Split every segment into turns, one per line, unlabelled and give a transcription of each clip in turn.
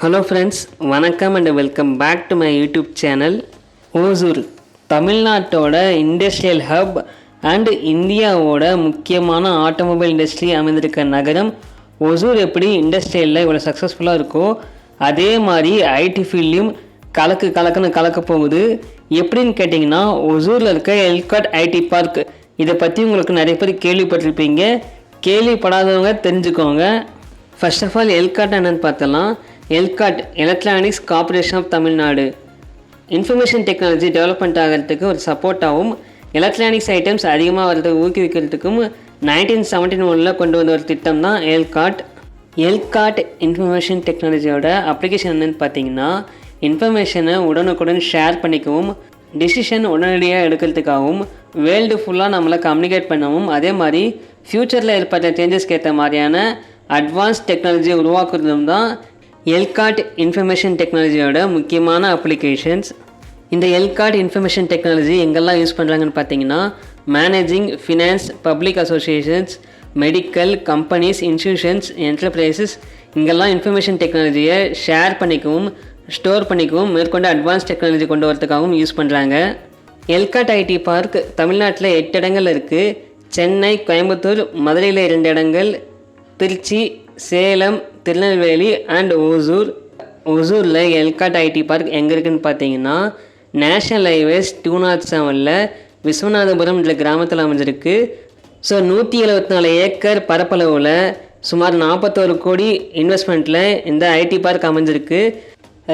Hello friends வணக்கம் and welcome back to my YouTube channel Hosur. தமிழ்நாட்டோட industrial hub and இந்தியாவோட முக்கியமான automobile industry அமைந்திருக்க நகரம் ஒசூர் எப்படி இண்டஸ்ட்ரியலில் இவ்வளோ சக்ஸஸ்ஃபுல்லாக இருக்கோ அதே மாதிரி ஐடி ஃபீல்ட்லேயும் கலக்கு கலக்குன்னு கலக்க போகுது. எப்படின்னு கேட்டிங்கன்னா ஒசூரில் இருக்க எல்காட் ஐடி பார்க் இதை பற்றி உங்களுக்கு நிறைய பேர் கேள்விப்பட்டிருப்பீங்க. கேள்விப்படாதவங்க தெரிஞ்சுக்கோங்க. ஃபர்ஸ்ட் ஆஃப் ஆல் எல்காட் என்னென்னு பார்த்தலாம். ELCOT electronics corporation of Tamil Nadu information technology development ஆகிறதுக்கு ஒரு சப்போர்ட்டாகவும் எலக்ட்ரானிக்ஸ் ஐட்டம்ஸ் அதிகமாக வரதுக்கு ஊக்குவிக்கிறதுக்கும் நைன்டீன் செவன்டீன் ஒனில் கொண்டு வந்த ஒரு திட்டம் தான் எல்காட் எல்காட் இன்ஃபர்மேஷன் டெக்னாலஜியோட அப்ளிகேஷன் என்னென்னு பார்த்தீங்கன்னா இன்ஃபர்மேஷனை உடனுக்குடன் ஷேர் பண்ணிக்கவும் டிசிஷன் உடனடியாக எடுக்கிறதுக்காகவும் வேர்ல்டு ஃபுல்லாக நம்மளை கம்யூனிகேட் பண்ணவும் அதே மாதிரி ஃப்யூச்சரில் ஏற்பட்ட சேஞ்சஸ்க்கு ஏற்ற மாதிரியான அட்வான்ஸ் டெக்னாலஜியை உருவாக்குறதும் தான் எல்காட் இன்ஃபர்மேஷன் டெக்னாலஜியோட முக்கியமான அப்ளிகேஷன்ஸ் இந்த எல்காட் இன்ஃபர்மேஷன் டெக்னாலஜி எங்கெல்லாம் யூஸ் பண்ணுறாங்கன்னு பார்த்தீங்கன்னா managing finance public associations medical companies institutions enterprises இங்கெல்லாம் இன்ஃபர்மேஷன் டெக்னாலஜியை ஷேர் பண்ணிக்கவும் ஸ்டோர் பண்ணிக்கவும் மேற்கொண்டு அட்வான்ஸ் டெக்னாலஜி கொண்டு வரதுக்காகவும் யூஸ் பண்ணுறாங்க எல்காட் ஐடி பார்க் தமிழ்நாட்டில் எட்டு இடங்கள் இருக்குது சென்னை கோயம்புத்தூர் மதுரையில் இரண்டு இடங்கள். திருச்சி சேலம் திருநெல்வேலி அண்ட் ஓசூர். ஒசூரில் எல்காட் ஐடி பார்க் எங்கே இருக்குன்னு பார்த்தீங்கன்னா நேஷனல் ஹைவேஸ் டூ நாட் செவனில் விஸ்வநாதபுரம் என்ற கிராமத்தில் அமைஞ்சிருக்கு. ஸோ நூற்றி எழுபத்தி நாலு ஏக்கர் பரப்பளவில் சுமார் நாற்பத்தோரு கோடி இன்வெஸ்ட்மெண்ட்டில் இந்த ஐடி பார்க் அமைஞ்சிருக்கு.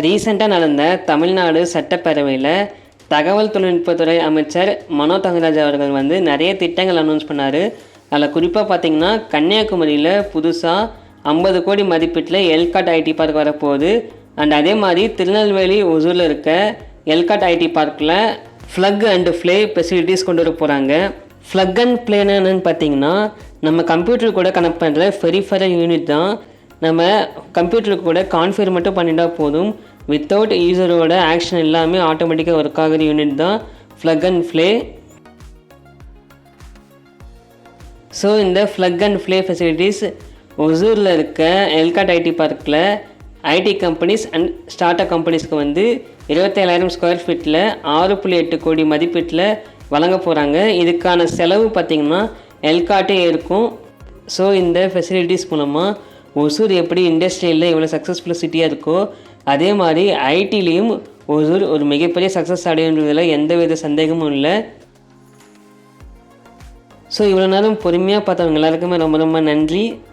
ரீசெண்டாக நடந்த தமிழ்நாடு சட்டப்பேரவையில் தகவல் தொழில்நுட்பத்துறை அமைச்சர் மனோ தங்கராஜ் அவர்கள் வந்து நிறைய திட்டங்கள் அனௌன்ஸ் பண்ணார். அதில் குறிப்பாக பார்த்தீங்கன்னா கன்னியாகுமரியில் புதுசாக ஐம்பது கோடி மதிப்பீட்டில் எல்காட் ஐடி பார்க் வரப்போகுது. அண்ட் அதே மாதிரி திருநெல்வேலி ஒசூரில் இருக்க எல்காட் ஐடி பார்க்கில் ஃப்ளக் அண்ட் ஃப்ளே ஃபெசிலிட்டிஸ் கொண்டு வர போகிறாங்க ஃப்ளக் அண்ட் ப்ளேன்னு என்னன்னு பார்த்தீங்கன்னா நம்ம கம்ப்யூட்டர் கூட கனெக்ட் பண்ணுற ஃபெரிஃபரல் யூனிட் தான். நம்ம கம்ப்யூட்டருக்கு கூட கான்ஃபிகர் மட்டும் பண்ணிட்டா போதும். வித்தவுட் யூசரோட ஆக்ஷன் எல்லாமே ஆட்டோமேட்டிக்காக ஒர்க் ஆகிற யூனிட் தான் ஃப்ளக் அண்ட் ஃப்ளே ஸோ இந்த ஃப்ளக் அண்ட் ஃப்ளே ஃபெசிலிட்டிஸ் ஒசூரில் இருக்க எல்காட் ஐடி பார்க்கில் IT companies and start up கம்பெனிஸ்க்கு வந்து இருபத்தேழாயிரம் ஸ்கொயர் ஃபீட்டில் ஆறு புள்ளி எட்டு கோடி மதிப்பீட்டில் வழங்க போகிறாங்க இதுக்கான செலவு பார்த்திங்கன்னா எல்காட்டே இருக்கும். ஸோ இந்த ஃபெசிலிட்டிஸ் மூலமாக ஒசூர் எப்படி இண்டஸ்ட்ரியில் இவ்வளோ சக்ஸஸ்ஃபுல் சிட்டியாக இருக்கோ அதே மாதிரி ஐடிலையும் ஒசூர் ஒரு மிகப்பெரிய சக்ஸஸ் அடையுன்றதில் எந்த வித சந்தேகமும் இல்லை. ஸோ இவ்வளோ நேரம் பொறுமையாக பார்த்தவங்க எல்லாருக்குமே ரொம்ப ரொம்ப நன்றி.